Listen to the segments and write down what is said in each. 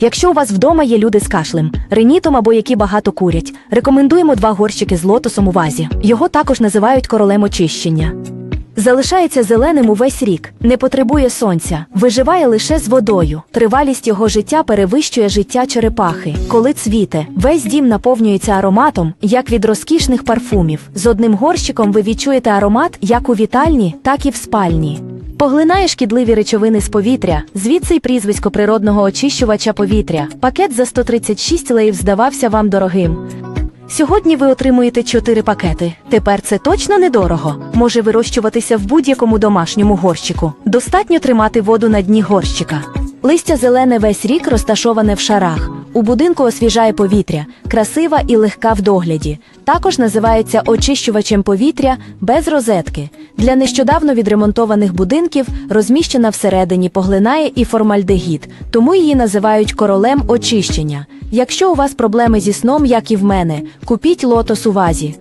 Якщо у вас вдома є люди з кашлем, ринітом або які багато курять, рекомендуємо два горщики з лотосом у вазі. Його також називають королем очищення. Залишається зеленим увесь рік, не потребує сонця, виживає лише з водою. Тривалість його життя перевищує життя черепахи. Коли цвіте, весь дім наповнюється ароматом, як від розкішних парфумів. З одним горщиком ви відчуєте аромат як у вітальні, так і в спальні. Поглинає шкідливі речовини з повітря, звідси й прізвисько природного очищувача повітря. Пакет за 136 леїв здавався вам дорогим. Сьогодні ви отримуєте 4 пакети. Тепер це точно недорого. Може вирощуватися в будь-якому домашньому горщику. Достатньо тримати воду на дні горщика. Листя зелене весь рік розташоване в шарах. У будинку освіжає повітря, красива і легка в догляді. Також називається очищувачем повітря без розетки. Для нещодавно відремонтованих будинків розміщена всередині поглинає і формальдегід, тому її називають королем очищення. Якщо у вас проблеми зі сном, як і в мене, купіть лотос у вазі.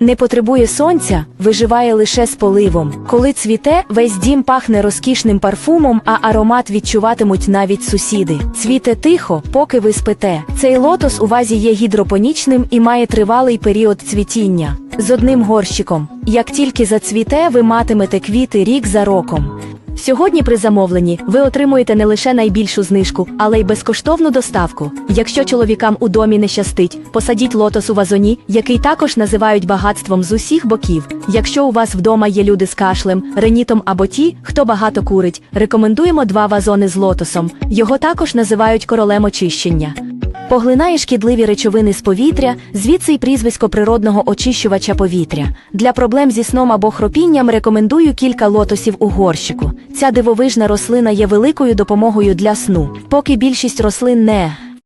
Не потребує сонця, виживає лише з поливом. Коли цвіте, весь дім пахне розкішним парфумом, а аромат відчуватимуть навіть сусіди. Цвіте тихо, поки ви спите. Цей лотос у вазі є гідропонічним і має тривалий період цвітіння. З одним горщиком. Як тільки зацвіте, ви матимете квіти рік за роком. Сьогодні при замовленні ви отримуєте не лише найбільшу знижку, але й безкоштовну доставку. Якщо чоловікам у домі не щастить, посадіть лотос у вазоні, який також називають багатством з усіх боків. Якщо у вас вдома є люди з кашлем, ренітом або ті, хто багато курить, рекомендуємо два вазони з лотосом. Його також називають королем очищення. Поглинає шкідливі речовини з повітря, звідси й прізвисько природного очищувача повітря. Для проблем зі сном або хропінням рекомендую кілька лотосів у горщику. Ця дивовижна рослина є великою допомогою для сну. Поки більшість рослин не